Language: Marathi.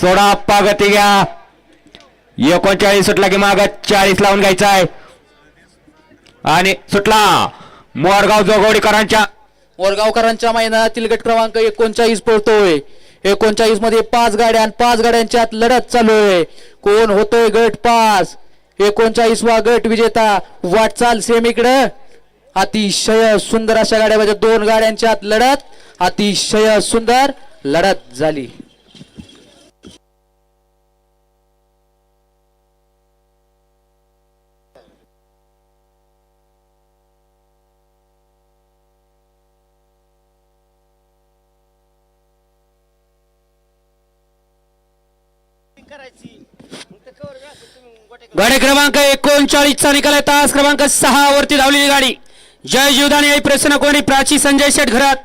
सोडा अप्पा गती घ्या. एकोणचाळीस सुटला की माग चाळीस लावून घ्यायचा आहे आणि सुटला. मोरगाव जोगवडीकरांच्या मोरगावकरांच्या मैदानातील गट क्रमांक एकोणचाळीस पळतोय. एकोणचाळीसमध्ये पाच गाड्या आणि पाच गाड्यांच्या आत लढत चालू आहे कोण होतोय गट पास एकोणचाळीस वा गट विजेता वाटचाल सेमीकडं अतिशय सुंदर अशा गाड्यामध्ये म्हणजे दोन गाड्यांच्या आत लढत. अतिशय सुंदर लढत झाली. गाडी क्रमांक एकोणचाळीसचा निकाल आहे तास क्रमांक सहा वरती धावलेली गाडी. जय जीवदानी आई प्रसन्न कोणी प्राची संजय शेठ घरात.